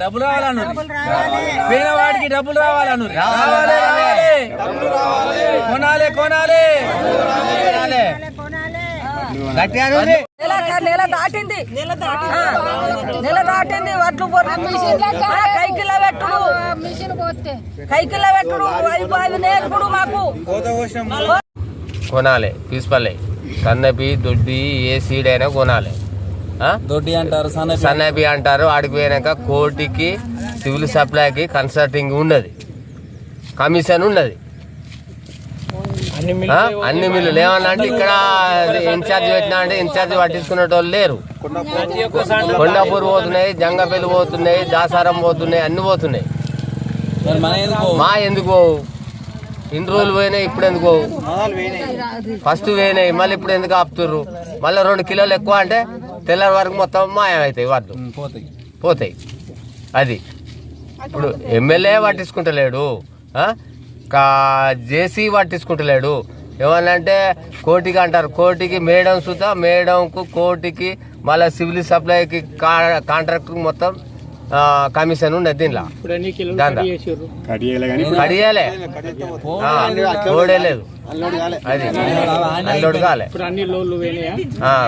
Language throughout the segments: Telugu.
డబ్బులు రావాలను పేదవాడికి డబ్బులు రావాలను రావాలి. రావాలి. కొనాలి కొనాలి. నెల నెల దాటింది. నెల దాటింది. వడ్లు కైకిల్ల పెట్టుడు. కైకిల్ల పెట్టుడు అవి నేర్పుడు మాకు. కొనాలి తీసుకోలే సన్నపి దొడ్డి ఏ సీడ్ అయినా కొనాలి? దొడ్డి అంటారు సన్న సన్నపి అంటారు. ఆడికి పోయినాక కోర్టుకి సివిల్ సప్లైకి కన్సల్టింగ్ ఉన్నది. కమిషన్ ఉన్నది? అన్ని మిల్లులు ఏమన్నా అంటే ఇక్కడ ఇన్ఛార్జ్ పెట్టినా అంటే ఇన్ఛార్జ్ పట్టించుకునే వాళ్ళు లేరు కొండాపూర్ పోతున్నాయి జంగపల్లి పోతున్నాయి దాసారం పోతున్నాయి అన్ని పోతున్నాయి. మరి మన ఎందుకు మా ఎందుకు పోవు? ఇన్ని రోజులు పోయినాయి ఇప్పుడు ఎందుకు పోవు? ఫస్ట్ పోయినాయి మళ్ళీ ఇప్పుడు ఎందుకు ఆపుతుర్రు? మళ్ళీ రెండు కిలోలు ఎక్కువ అంటే తెల్లారి వరకు మొత్తం మాయమవుతాయి వడ్లు. ఉమ్, పోతాయి. పోతాయి. అది. ఇప్పుడు ఎమ్మెల్యే పట్టించుకుంటలేడు ఆ? కా జేసీ పట్టించుకుంటలేడు. ఏమన్నా అంటే కోటికి అంటారు. కోటికి మేడం సుతా మేడంకు కోటికి మళ్ళీ సివిల్ సప్లైకి కా- కాంట్రాక్ట్ మొత్తం కమిషన్ ఉన్నది దీనిలో. దాంట్లో కడియాలే ఆ, లోడే లేదు. అది. అన్లోడ్ కాలే.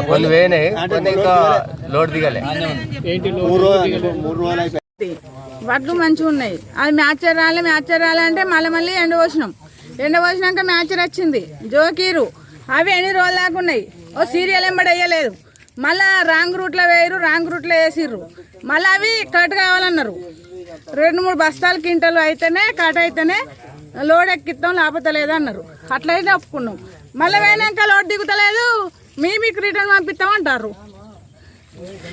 కొన్ని పోయినాయి కొన్ని ఇంకా లోడ్ దిగలే. వడ్లు మంచిగా ఉన్నాయి. అది మ్యాచర్ రాలే మ్యాచర్ రాలే అంటే మళ్ళీ మళ్ళీ ఎండ పోసినాం. ఎండ పోసినాక మ్యాచర్ వచ్చింది. జోకీరు. అవి ఎన్ని రోజులు దాకా ఉన్నాయి? ఓ సీరియల్ ఎంబడి వేయలేదు. మళ్ళా రాంగ్ రూట్లో వేయరు రాంగ్ రూట్లో వేసిర్రు. మళ్ళీ అవి కట్ కావాలన్నారు. రెండు మూడు బస్తాలు కింటలు అయితేనే కట్ అయితేనే లోడ్ ఎక్కిస్తాం లేకపోతే లేదన్నారు. అట్లయితే ఒప్పుకున్నాం. మళ్ళీ పోయినాక లోడ్ దిగుతలేదు మీ మీకు రిటర్న్ పంపిస్తాం అంటారు.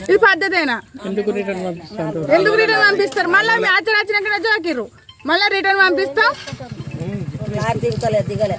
ఇది పద్ధతేనా? ఎందుకు రిటర్న్ పంపిస్తారు? మళ్ళీ మ్యాచ్ వచ్చినాక జోకిర్రు. మళ్ళీ రిటర్న్ పంపిస్తాం. దిగలే